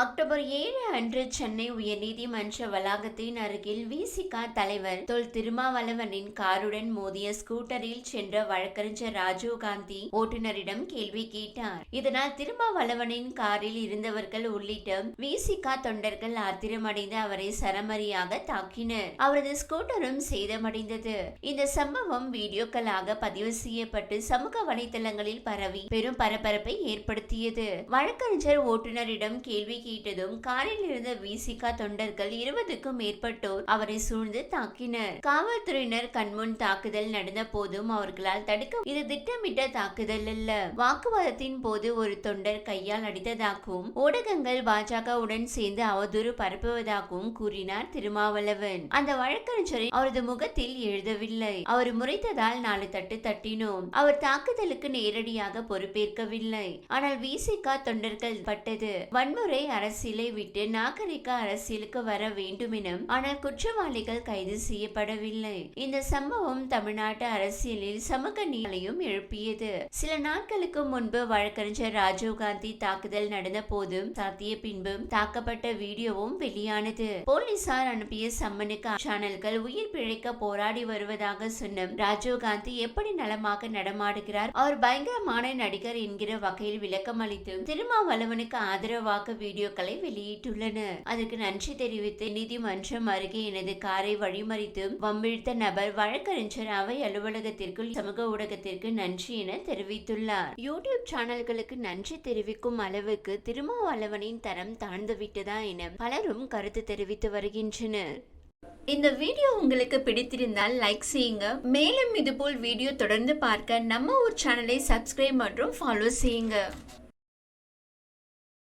October ஏழு அன்று சென்னை உயர்நீதிமன்ற வளாகத்தின் அருகில் விசிகா தலைவர் தொல் திருமாவளவனின் காருடன் மோதிய ஸ்கூட்டரில் சென்ற வழக்கறிஞர் ராஜீவ்காந்தி ஓட்டுநரிடம் கேள்வி கேட்டார். இதனால் திருமாவளவனின் காரில் இருந்தவர்கள் உள்ளிட்ட விசிகா தொண்டர்கள் ஆத்திரமடைந்து அவரை சரமரியாக தாக்கினர். அவரது ஸ்கூட்டரும் சேதமடைந்தது. இந்த சம்பவம் வீடியோக்களாக பதிவு செய்யப்பட்டு சமூக வலைதளங்களில் பரவி பெரும் பரபரப்பை ஏற்படுத்தியது. வழக்கறிஞர் ஓட்டுநரிடம் கேள்வி கேட்டதும் காரில் இருந்த விசிகா தொண்டர்கள் இருபதுக்கும் மேற்பட்டோர் அவரை சூழ்ந்து தாக்கினர். காவல்துறையினர் கண்முன் தாக்குதல் நடந்த போதும் அவர்களால் தடுக்க இது திட்டமிட்ட தாக்குதல் அல்ல. வாக்குவாதத்தின் போது ஒரு தொண்டர் கையால் அடித்ததாகவும் ஊடகங்கள் பாஜகவுடன் சேர்ந்து அவதூறு பரப்புவதாகவும் கூறினார் திருமாவளவன். அந்த வழக்கறிஞரை அவரது முகத்தில் எழுதவில்லை. அவர் முறைத்ததால் நாலு தட்டு தட்டினோம். அவர் தாக்குதலுக்கு நேரடியாக பொறுப்பேற்கவில்லை. ஆனால் விசிகா தொண்டர்கள் பட்டது. வன்முறை அரசியலை விட்டு நாகரிக அரசியலுக்கு வர வேண்டும் என ஆனால் குற்றவாளிகள் கைது செய்யப்படவில்லை. இந்த சம்பவம் தமிழ்நாட்டு அரசியலில் சமூக நீளையும் எழுப்பியது. சில நாட்களுக்கு முன்பு வழக்கறிஞர் ராஜீவ்காந்தி தாக்குதல் நடந்த போதும் சாத்திய பின்பும் தாக்கப்பட்ட வீடியோவும் வெளியானது. போலீசார் அனுப்பிய சம்மனுக்கு சேனல்கள் உயிர் பிழைக்க போராடி வருவதாக சொன்ன ராஜீவ்காந்தி எப்படி நலமாக நடமாடுகிறார்? அவர் பயங்கரமான நடிகர் என்கிற வகையில் விளக்கம் அளித்து திருமாவளவனுக்கு ஆதரவாக வீடியோக்களை வெளியிட்டுள்ளனர் அதற்கு நன்றி தெரிவித்து நீதிமன்றம் அருகே எனது காரை வழிமறித்து வம்பிழுத்த நபர் வழக்கறிஞர் அவை அலுவலகத்திற்குள் சமூக ஊடகத்திற்கு நன்றி என தெரிவித்துள்ளார். யூடியூப் சேனல்களுக்கு நன்றி தெரிவிக்கும் அளவுக்கு திருமாவளவனின் தரம் தாழ்ந்துவிட்டதா என பலரும் கருத்து தெரிவித்து வருகின்றனர். இந்த வீடியோ உங்களுக்கு பிடித்திருந்தால் லைக் செய்யுங்க. மேலும் இதுபோல் வீடியோ தொடர்ந்து பார்க்க நம்ம ஊர் சேனலை சப்ஸ்கிரைப் மற்றும் ஃபாலோ செய்யுங்க.